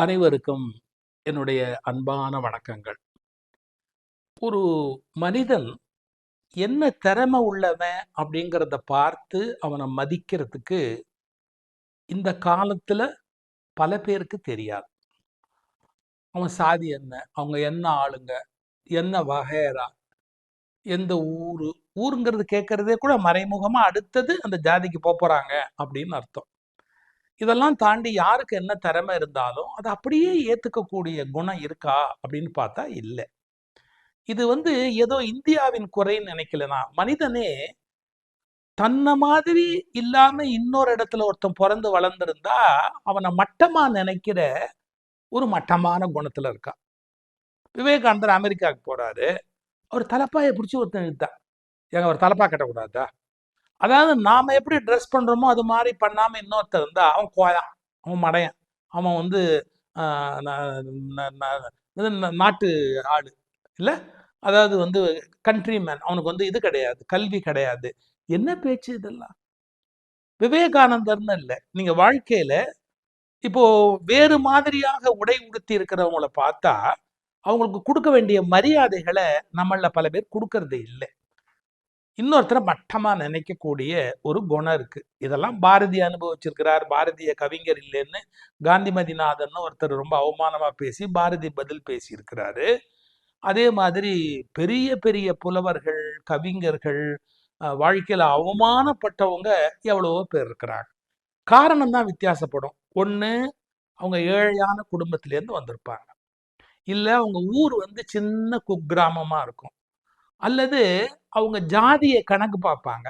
அனைவருக்கும் என்னுடைய அன்பான வணக்கங்கள். ஒரு மனிதன் என்ன திறமை உள்ளவன் அப்படிங்கிறத பார்த்து அவனை மதிக்கிறதுக்கு இந்த காலத்துல பல பேருக்கு தெரியாது. அவன் சாதி என்ன அவங்க என்ன ஆளுங்க என்ன வகையரா எந்த ஊர் ஊருங்கிறது கேட்கறதே கூட மறைமுகமா அடுத்தது அந்த ஜாதிக்கு போகிறாங்க போறாங்க அப்படின்னு அர்த்தம். இதெல்லாம் தாண்டி யாருக்கு என்ன திறமை இருந்தாலும் அதை அப்படியே ஏத்துக்கக்கூடிய குணம் இருக்கா அப்படின்னு பார்த்தா இல்லை. இது வந்து ஏதோ இந்தியாவின் குறைன்னு நினைக்கலனா மனிதனே தன்னை மாதிரி இல்லாம இன்னொரு இடத்துல ஒருத்தன் பிறந்து வளர்ந்துருந்தா அவனை மட்டமா நினைக்கிற ஒரு மட்டமான குணத்துல இருக்கான். விவேகானந்தர் அமெரிக்காவுக்கு போறாரு. அவர் தலப்பாயை பிடிச்சி ஒருத்தன் இழுத்தான். ஏங்க அவர் தலப்பா கட்டக்கூடாதா? அதாவது நாம எப்படி ட்ரெஸ் பண்றோமோ அது மாதிரி பண்ணாம இன்னொருத்தர் இருந்தா அவன் கோயான் அவன் மடையன். அவன் வந்து நாட்டு ஆடு இல்ல? அதாவது வந்து கண்ட்ரி மேன் அவனுக்கு வந்து இது கிடையாது கல்வி கிடையாது. என்ன பேச்சு இதெல்லாம்? விவேகானந்தர்னு இல்லை. நீங்க வாழ்க்கையில இப்போ வேறு மாதிரியாக உடை உடுத்தி இருக்கிறவங்கள பார்த்தா அவங்களுக்கு கொடுக்க வேண்டிய மரியாதைகளை நம்மள பல பேர் கொடுக்கறது இல்லை. இன்னொருத்தரை மட்டமாக நினைக்கக்கூடிய ஒரு குணம் இருக்குது இதெல்லாம் பாரதி அனுபவிச்சிருக்கிறார். பாரதிய கவிஞர் இல்லைன்னு காந்திமதிநாதன் ஒருத்தர் ரொம்ப அவமானமாக பேசி பாரதி பதில் பேசியிருக்கிறாரு. அதே மாதிரி பெரிய பெரிய புலவர்கள் கவிஞர்கள் வாழ்க்கையில் அவமானப்பட்டவங்க எவ்வளவோ பேர் இருக்கிறாங்க. காரணம் தான் வித்தியாசப்படும். ஒன்று அவங்க ஏழையான குடும்பத்திலேருந்து வந்திருப்பாங்க. இல்லை அவங்க ஊர் வந்து சின்ன குக்கிராமமாக இருக்கும். அல்லது அவங்க ஜாதியை கணக்கு பார்ப்பாங்க.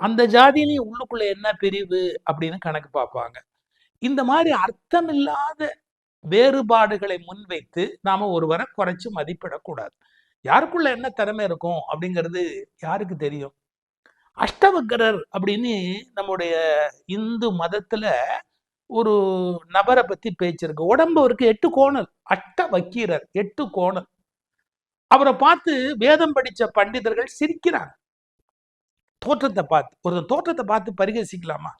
அந்த ஜாதியிலையும் உள்ளுக்குள்ள என்ன பிரிவு அப்படின்னு கணக்கு பார்ப்பாங்க. இந்த மாதிரி அர்த்தமில்லாத வேறுபாடுகளை முன்வைத்து நாம ஒருவரை குறைச்சு மதிப்பிடக்கூடாது. யாருக்குள்ள என்ன திறமை இருக்கும் அப்படிங்கிறது யாருக்கு தெரியும்? அஷ்டவக்கரர் அப்படின்னு நம்முடைய இந்து மதத்துல ஒரு நபரை பத்தி பேச்சிருக்கு. உடம்பு அவருக்கு எட்டு கோணல். அஷ்ட வக்கீரர் எட்டு கோணல். அவரை பார்த்து வேதம் படிச்ச பண்டிதர்கள் சிரிக்கிறாங்க. தோற்றத்தை பார்த்து ஒருத்தர் தோற்றத்தை பார்த்து பரிகசிக்கலாமா?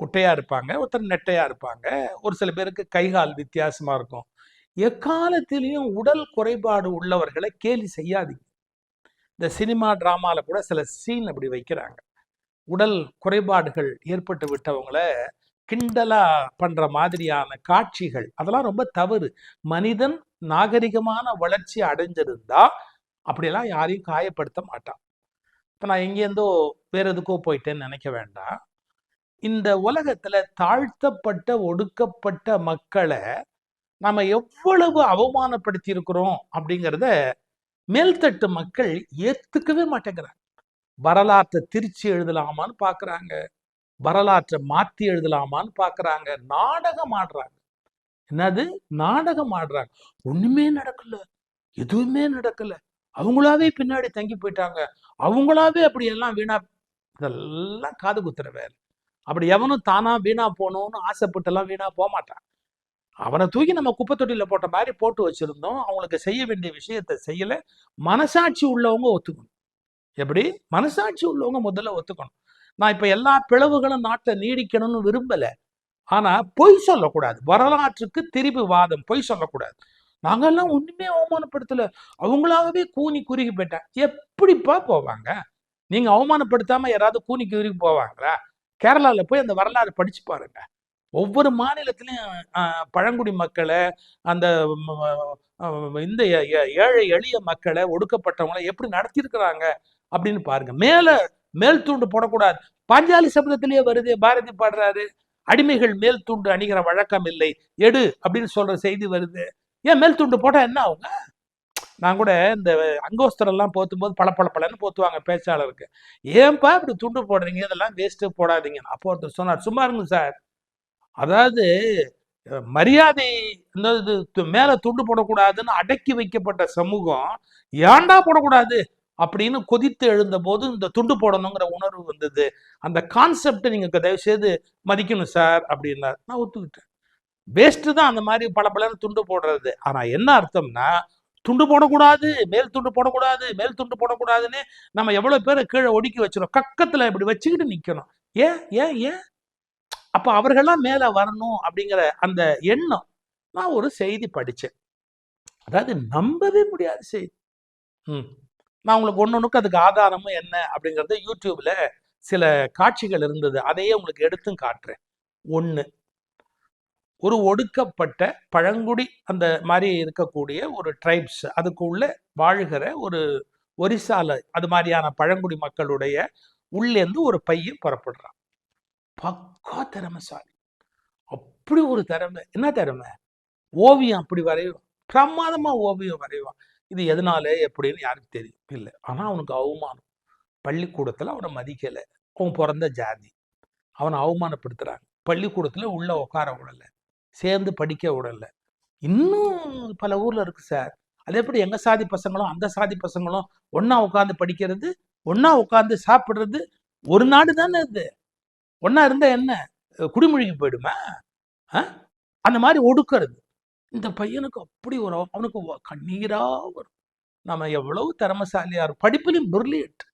குட்டையா இருப்பாங்க ஒருத்தர் நெட்டையா இருப்பாங்க ஒரு சில பேருக்கு கைகால் வித்தியாசமா இருக்கும். எக்காலத்திலையும் உடல் குறைபாடு உள்ளவர்களை கேலி செய்யாதீங்க. இந்த சினிமா டிராமால கூட சில சீன் அப்படி வைக்கிறாங்க. உடல் குறைபாடுகள் ஏற்பட்டு விட்டவங்கள கிண்டலா பண்ற மாதிரியான காட்சிகள் அதெல்லாம் ரொம்ப தவறு. மனிதன் நாகரிகமான வளர்ச்சி அடைஞ்சிருந்தா அப்படியெல்லாம் யாரையும் காயப்படுத்த மாட்டான். இப்போ நான் எங்கேருந்தோ வேற எதுக்கோ போயிட்டேன்னு நினைக்க வேண்டாம். இந்த உலகத்துல தாழ்த்தப்பட்ட ஒடுக்கப்பட்ட மக்களை நம்ம எவ்வளவு அவமானப்படுத்தி இருக்கிறோம் அப்படிங்கிறத மேல்தட்டு மக்கள் ஏத்துக்கவே மாட்டேங்கிறாங்க. வரலாற்றை திருச்சி எழுதலாமான்னு பாக்குறாங்க. வரலாற்றை மாத்தி எழுதலாமான்னு பாக்குறாங்க. நாடகம் ஆடுறாங்க. என்னது? நாடகம் ஆடுறாங்க. ஒண்ணுமே நடக்கல. எதுவுமே நடக்கல. அவங்களாவே பின்னாடி தங்கி போயிட்டாங்க. அவங்களாவே அப்படி எல்லாம் வீணா இதெல்லாம் காது குத்துற வேலை. அப்படி எவனும் தானா வீணா போகணும்னு ஆசைப்பட்டு எல்லாம் வீணா போக மாட்டான். அவனை தூக்கி நம்ம குப்பை தொட்டியில போட்ட மாதிரி போட்டு வச்சிருந்தோம். அவங்களுக்கு செய்ய வேண்டிய விஷயத்த செய்யல. மனசாட்சி உள்ளவங்க ஒத்துக்கணும். எப்படி? மனசாட்சி உள்ளவங்க முதல்ல ஒத்துக்கணும். நான் இப்ப எல்லா பிளவுகளும் நாட்டை நீடிக்கணும்னு விரும்பல. ஆனா பொய் சொல்லக்கூடாது. வரலாற்றுக்கு திரிபு வாதம் பொய் சொல்லக்கூடாது. நாங்கெல்லாம் ஒண்ணுமே அவமானப்படுத்தல. அவங்களாகவே கூனி குறுகி போயிட்டேன் எப்படிப்பா போவாங்க? நீங்க அவமானப்படுத்தாம யாராவது கூனி குறுகி போவாங்களா? கேரளால போய் அந்த வரலாறு படிச்சு பாருங்க. ஒவ்வொரு மாநிலத்திலையும் பழங்குடி மக்களை அந்த இந்த ஏழை எளிய மக்களை ஒடுக்கப்பட்டவங்களை எப்படி நடத்தியிருக்கிறாங்க அப்படின்னு பாருங்க. மேல மேல் தூண்டு போடக்கூடாது. பாஞ்சாலி சபதத்திலேயே வருது பாரதி பாடுறாரு. அடிமைகள் மேல் துண்டு அணிகிற வழக்கம் இல்லை. எடு அப்படின்னு சொல்ற செய்தி வருது. ஏன் மேல் துண்டு போட்டா என்ன ஆகுங்க? நான் கூட இந்த அங்கோஸ்தரெல்லாம் போத்தும் போது பளபளபளன்னு போத்துவாங்க பேச்சாளருக்கு. ஏன்பா இப்படி துண்டு போடுறீங்க? இதெல்லாம் வேஸ்ட்டு போடாதீங்க. அப்போ ஒருத்தர் சொன்னார் சும்மா இருங்க சார் அதாவது மரியாதை இந்த இது து- துண்டு போடக்கூடாதுன்னு அடக்கி வைக்கப்பட்ட சமூகம் ஏன்டா போடக்கூடாது? அப்படின்னு கொதித்து எழுந்த போது இந்த துண்டு போடணுங்கிற உணர்வு வந்தது. அந்த கான்செப்டை நீங்க தயவு செய்து மதிக்கணும் சார் அப்படின்னார் நான் ஒத்துக்கிட்டேன். வேஸ்ட் தான் அந்த மாதிரி பல பலன்னு துண்டு போடுறது. ஆனா என்ன அர்த்தம்னா துண்டு போடக்கூடாது மேல் துண்டு போடக்கூடாது மேல் துண்டு போடக்கூடாதுன்னு நம்ம எவ்வளவு பேரை கீழே ஒடுக்கி வச்சிடும் கக்கத்தில் இப்படி வச்சுக்கிட்டு நிக்கணும். ஏன் ஏன் ஏன்? அப்போ அவர்கள்லாம் மேல வரணும் அப்படிங்கிற அந்த எண்ணம் நான் ஒரு செய்தி படித்தேன். அதாவது நம்பவே முடியாத செய்தி. ம். நான் உங்களுக்கு ஒன்று ஒன்றுக்கு அதுக்கு ஆதாரமும் என்ன அப்படிங்கிறது யூடியூப்ல சில காட்சிகள் இருந்தது. அதையே உங்களுக்கு எடுத்தும் காட்டுறேன். ஒன்று ஒரு ஒடுக்கப்பட்ட பழங்குடி அந்த மாதிரி இருக்கக்கூடிய ஒரு ட்ரைப்ஸ் அதுக்குள்ள வாழ்கிற ஒரு ஒரிசால அது மாதிரியான பழங்குடி மக்களுடைய உள்ளேந்து ஒரு பையன் புறப்படுறான். பக்கா திறமைசாலி. அப்படி ஒரு திறமை. என்ன திறமை? ஓவியம் அப்படி வரைவான். பிரமாதமா ஓவியம் வரைவான். இது எதனால எப்படின்னு யாருக்கு தெரியும் இல்லை ஆனால் அவனுக்கு அவமானம். பள்ளிக்கூடத்தில் அவனை மதிக்கலை. அவன் பிறந்த ஜாதி. அவனை அவமானப்படுத்துறாங்க. பள்ளிக்கூடத்தில் உள்ளே உட்கார விடலை. சேர்ந்து படிக்க விடலை. இன்னும் பல ஊரில் இருக்குது சார். அதே எப்படி எங்கள் சாதி பசங்களும் அந்த சாதி பசங்களும் ஒன்றா உட்காந்து படிக்கிறது ஒன்றா உட்காந்து சாப்பிட்றது ஒரு நாடு தானே இது. ஒன்றா இருந்தால் என்ன? குடிமொழிக்கு போயிடுமா? ஆ? அந்த மாதிரி ஒடுக்கிறது. இந்த பையனுக்கு அப்படி ஒரு அவனுக்கு கண்ணீராக கண்ணீரா வரும். நம்ம எவ்வளவு திறமைசாலியா இருக்கும் படிப்புலையும் பிரில்லியன்ட்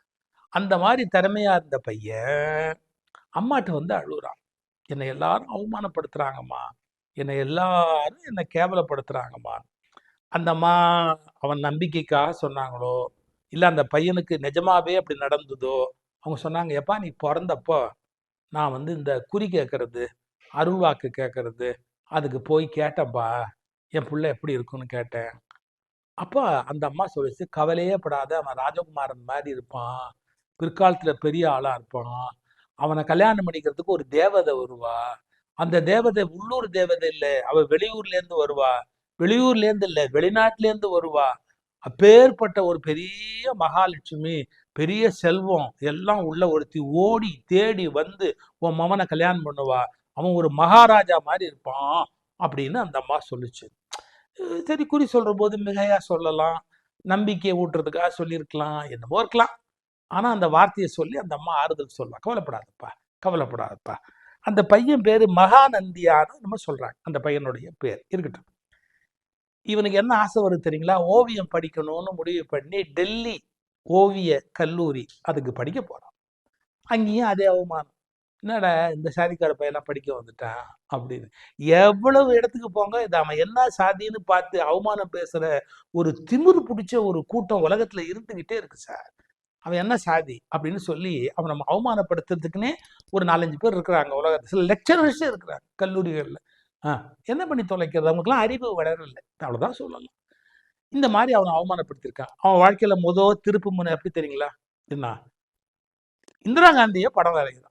அந்த மாதிரி திறமையா இருந்த பையன் அம்மாட்ட வந்து அழுகுறான் என்னை எல்லாரும் அவமானப்படுத்துறாங்கம்மா. என்னை எல்லாரும் என்னை கேவலப்படுத்துறாங்கம்மா. அந்த அம்மா அவன் நம்பிக்கைக்காக சொன்னாங்களோ இல்லை அந்த பையனுக்கு நிஜமாவே அப்படி நடந்ததோ அவங்க சொன்னாங்க எப்பா நீ பிறந்தப்போ நான் வந்து இந்த குறி கேட்கறது அருள்வாக்கு கேட்கறது அதுக்கு போய் கேட்டப்பா என் பிள்ளை எப்படி இருக்குன்னு கேட்டேன். அப்போ அந்த அம்மா சொல்லிச்சு கவலையே படாத அவன் ராஜகுமாரன் மாதிரி இருப்பான். பிற்காலத்துல பெரிய ஆளாக இருப்பான். அவனை கல்யாணம் பண்ணிக்கிறதுக்கு ஒரு தேவதை வருவா. அந்த தேவதை உள்ளூர் தேவதை இல்லை அவள் வெளியூர்ல இருந்து வருவா. வெளியூர்ல இருந்து இல்லை வெளிநாட்டிலேருந்து வருவா. அப்பேற்பட்ட ஒரு பெரிய மகாலட்சுமி பெரிய செல்வம் எல்லாம் உள்ள ஒருத்தி ஓடி தேடி வந்து உன் மவனை கல்யாணம் பண்ணுவா. அவன் ஒரு மகாராஜா மாதிரி இருப்பான். அப்படின்னு அந்த அம்மா சொல்லிச்சு. சரி குறி சொல்ற போது மிகையா சொல்லலாம். நம்பிக்கையை ஊட்டுறதுக்காக சொல்லியிருக்கலாம் என்னமோ இருக்கலாம். ஆனா அந்த வார்த்தையை சொல்லி அந்த அம்மா ஆறுதல் சொல்லலாம் கவலைப்படாதப்பா கவலைப்படாதப்பா. அந்த பையன் பேரு மகாநந்தியான்னு நம்ம சொல்றாங்க. அந்த பையனுடைய பேர் இருக்கட்டும். இவனுக்கு என்ன ஆசை வருது தெரியுங்களா? ஓவியம் படிக்கணும்னு முடிவு பண்ணி டெல்லி ஓவிய கல்லூரி அதுக்கு படிக்க போறான். அங்கேயும் அதே அவமானம். என்னடா இந்த சாதிக்கார பையெல்லாம் படிக்க வந்துட்டான் அப்படின்னு. எவ்வளவு இடத்துக்கு போங்க இது அவன் என்ன சாதின்னு பார்த்து அவமானம் பேசுகிற ஒரு திமிர் பிடிச்ச ஒரு கூட்டம் உலகத்துல இருந்துக்கிட்டே இருக்கு சார். அவன் என்ன சாதி அப்படின்னு சொல்லி அவன் நம்ம அவமானப்படுத்துறதுக்குன்னே ஒரு நாலஞ்சு பேர் இருக்கிறாங்க உலகத்தில். சில லெக்சரர்ஸே இருக்கிறாங்க கல்லூரிகளில். ஆ என்ன பண்ணி தொலைக்கிறது? அவங்களுக்குலாம் அறிவு வளரலை. அவ்வளோதான் சொல்லலாம். இந்த மாதிரி அவனை அவமானப்படுத்தியிருக்கான். அவன் வாழ்க்கையில் முதல் திருப்பு முனை எப்படி தெரியுங்களா? என்ன? இந்திரா காந்தியை படம் வரைகிறான்.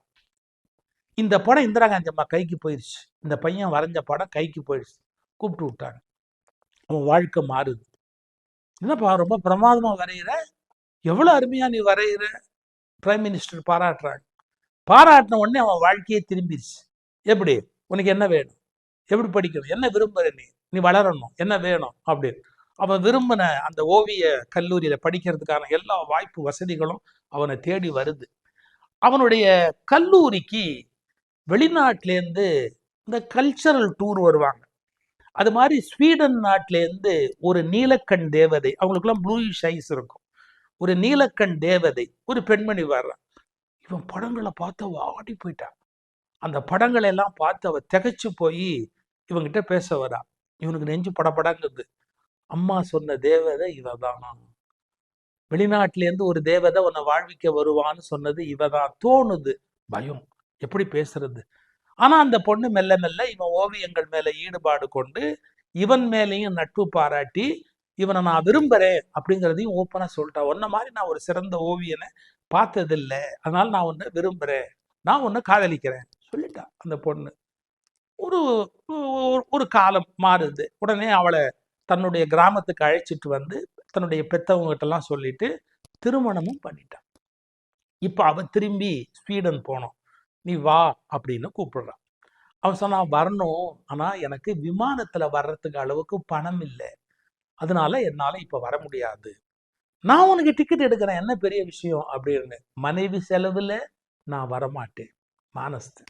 இந்த படம் இந்திரா காந்தி அம்மா கைக்கு போயிடுச்சு இந்த பையன் வரைஞ்ச படம் கைக்கு போயிடுச்சு கூப்பிட்டு விட்டாங்க. அவன் வாழ்க்கை மாறுது. என்னப்பா ரொம்ப பிரமாதமாக வரைகிற எவ்வளோ அருமையாக நீ வரைகிற பிரைம் மினிஸ்டர் பாராட்டுறாங்க. பாராட்டின உடனே அவன் வாழ்க்கையே திரும்பிடுச்சு எப்படி? உனக்கு என்ன வேணும்? எப்படி படிக்கணும்? என்ன விரும்புகிற நீ? நீ வளரணும். என்ன வேணும்? அப்படின்னு. அவன் விரும்பின அந்த ஓவிய கல்லூரியில் படிக்கிறதுக்கான எல்லா வாய்ப்பு வசதிகளும் அவனை தேடி வருது. அவனுடைய கல்லூரிக்கு வெளிநாட்டிலேருந்து இந்த கல்ச்சரல் டூர் வருவாங்க. அது மாதிரி ஸ்வீடன் நாட்டிலேருந்து ஒரு நீலக்கண் தேவதை அவங்களுக்குலாம் ப்ளூயிஷ் ஐஸ் இருக்கும். ஒரு நீலக்கண் தேவதை ஒரு பெண்மணி வர்றான் இவன் படங்களை பார்த்து அவ ஆடி போயிட்டான் அந்த படங்களை எல்லாம் பார்த்து அவ திகைச்சு போய் இவங்கிட்ட பேச வரா. இவனுக்கு நெஞ்சு படப்படங்குது அம்மா சொன்ன தேவதை இவதான். வெளிநாட்டிலேருந்து ஒரு தேவதை உன்னை வாழ்விக்க வருவான்னு சொன்னது இவதான். தோணுது. பயம். எப்படி பேசுறது? ஆனா அந்த பொண்ணு மெல்ல மெல்ல இவன் ஓவியங்கள் மேல ஈடுபாடு கொண்டு இவன் மேலேயும் நட்பு பாராட்டி இவனை நான் விரும்புறேன் அப்படிங்கிறதையும் ஓப்பனா சொல்லிட்டா. உன்ன மாதிரி நான் ஒரு சிறந்த ஓவியனை பார்த்ததில்ல. அதனால நான் உன்னை விரும்புறேன். நான் உன்னை காதலிக்கிறேன். சொல்லிட்டா அந்த பொண்ணு. ஒரு ஒரு- காலம் மாறுது. உடனே அவளை தன்னுடைய கிராமத்துக்கு அழைச்சிட்டு வந்து தன்னுடைய பெத்தவங்ககிட்டலாம் எல்லாம் சொல்லிட்டு திருமணமும் பண்ணிட்டான் இப்போ அவ திரும்பி ஸ்வீடன் போனோம். நீ வா அப்படின்னு கூப்பிடுறான். அவன் சொன்னான் வரணும். ஆனால் எனக்கு விமானத்தில் வர்றதுக்கு அளவுக்கு பணம் இல்லை. அதனால என்னால் இப்போ வர முடியாது. நான் உனக்கு டிக்கெட் எடுக்கிறேன். என்ன பெரிய விஷயம்? அப்படின்னு. மனைவி செலவில் நான் வரமாட்டேன். மானஸ்து.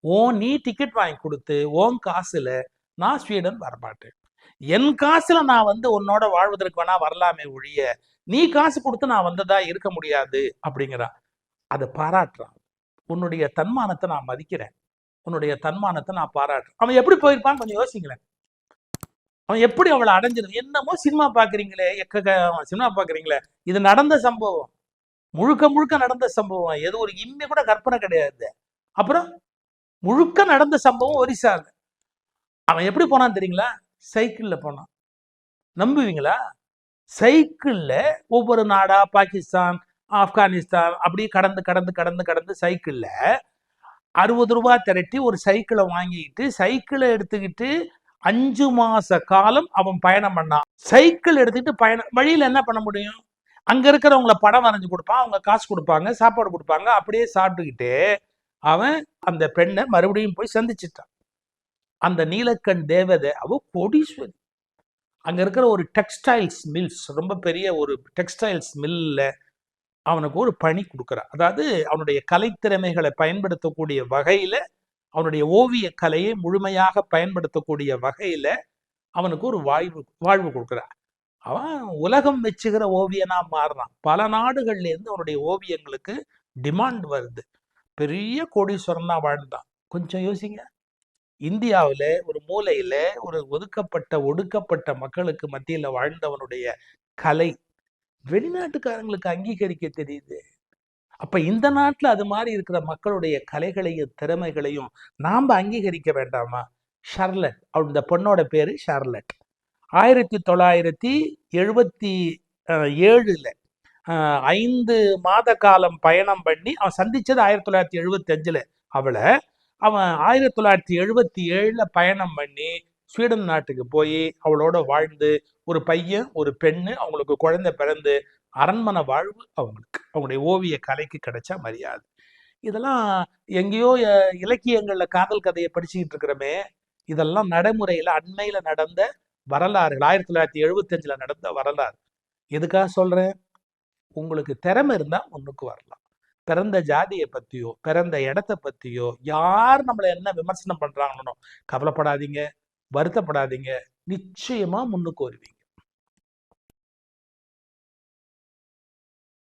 ஓ நீ டிக்கெட் வாங்கி கொடுத்து ஓன் காசுல நான் ஸ்வீடன் வரமாட்டேன். என் காசுல நான் வந்து உன்னோட வாழ்வதற்கு வேணா வரலாமே ஒழிய நீ காசு கொடுத்து நான் வந்ததா இருக்க முடியாது. அப்படிங்கிறா அதை பாராட்டுறான். உன்னுடைய தன்மானத்தை நான் மதிக்கிறேன். உன்னுடைய தன்மானத்தை நான் பாராட்டுறேன். அவன் எப்படி போயிருப்பான்னு கொஞ்சம் யோசிங்களேன். அவன் எப்படி அவளை அடைஞ்சிருது? என்னமோ சினிமா பாக்குறீங்களே எக்க சினிமா பாக்குறீங்களே. இது நடந்த சம்பவம். முழுக்க முழுக்க நடந்த சம்பவம். எது ஒரு இம்மி கூட கற்பனை கிடையாது. அப்புறம் முழுக்க நடந்த சம்பவம் ஒரிசால. அவன் எப்படி போனான் தெரியுங்களா? சைக்கிள்ல போனான். நம்புவீங்களா? சைக்கிள்ல ஒவ்வொரு நாடா பாகிஸ்தான் ஆப்கானிஸ்தான் அப்படியே கடந்து கடந்து கடந்து கடந்து சைக்கிளில் அறுபது ரூபா திரட்டி ஒரு சைக்கிளை வாங்கிக்கிட்டு சைக்கிளை எடுத்துக்கிட்டு அஞ்சு மாச காலம் அவன் பயணம் பண்ணான். சைக்கிள் எடுத்துக்கிட்டு பயணம் வழியில் என்ன பண்ண முடியும்? அங்கே இருக்கிறவங்கள படம் வரைஞ்சு கொடுப்பான் அவங்க காசு கொடுப்பாங்க சாப்பாடு கொடுப்பாங்க அப்படியே சாப்பிட்டுக்கிட்டு அவன் அந்த பெண்ணை மறுபடியும் போய் சந்திச்சிட்டான். அந்த நீலக்கண் தேவதை அவ கோடீஸ்வரி. அங்கே இருக்கிற ஒரு டெக்ஸ்டைல்ஸ் மில்ஸ் ரொம்ப பெரிய ஒரு டெக்ஸ்டைல்ஸ் மில்லில் அவனுக்கு ஒரு பணி கொடுக்குறான் அதாவது அவனுடைய கலைத்திறமைகளை பயன்படுத்தக்கூடிய வகையில் அவனுடைய ஓவிய கலையை முழுமையாக பயன்படுத்தக்கூடிய வகையில் அவனுக்கு ஒரு வாழ்வு வாழ்வு கொடுக்குறான் அவன் உலகம் வச்சுக்கிற ஓவியனா மாறுறான். பல நாடுகள்லேருந்து அவனுடைய ஓவியங்களுக்கு டிமாண்ட் வருது. பெரிய கோடீஸ்வரனா வாழ்ந்தான். கொஞ்சம் யோசிங்க. இந்தியாவில் ஒரு மூலையில் ஒரு ஒதுக்கப்பட்ட ஒடுக்கப்பட்ட மக்களுக்கு மத்தியில் வாழ்ந்தவனுடைய கலை வெளிநாட்டுக்காரங்களுக்கு அங்கீகரிக்க தெரியுது. அப்ப இந்த நாட்டில் அது மாதிரி இருக்கிற மக்களுடைய கலைகளையும் திறமைகளையும் நாம் அங்கீகரிக்க வேண்டாமா? ஷர்லட். அவன் இந்த பொண்ணோட பேரு ஷர்லட். ஆயிரத்தி தொள்ளாயிரத்தி எழுபத்தி ஏழில் ஏழுல ஐந்து மாத காலம் பயணம் பண்ணி அவன் சந்திச்சது ஆயிரத்தி தொள்ளாயிரத்தி எழுபத்தி அஞ்சுல. அவளை அவன் ஆயிரத்தி தொள்ளாயிரத்தி எழுபத்தி ஏழுல பயணம் பண்ணி ஸ்வீடன் நாட்டுக்கு போய் அவளோட வாழ்ந்து ஒரு பையன் ஒரு பெண்ணு அவங்களுக்கு குழந்தை பிறந்து அரண்மனை வாழ்வு அவங்களுக்கு. அவங்களுடைய ஓவிய கலைக்கு கிடைச்ச மரியாதை. இதெல்லாம் எங்கேயோ இலக்கியங்களில் காதல் கதையை படிச்சுக்கிட்டு இருக்கிறோமே இதெல்லாம் நடைமுறையில் அண்மையில் நடந்த வரலாறுகள் ஆயிரத்தி தொள்ளாயிரத்தி எழுபத்தஞ்சுல நடந்த வரலாறு. எதுக்காக சொல்கிறேன் உங்களுக்கு திறமை இருந்தால் ஒன்றுக்கு வரலாம். பிறந்த ஜாதியை பற்றியோ பிறந்த இடத்த பற்றியோ யார் நம்மளை என்ன விமர்சனம் பண்ணுறாங்களோ கவலைப்படாதீங்க. வருத்தப்படாதீங்க. நிச்சயமா முன்னுக்கு வருவீங்க.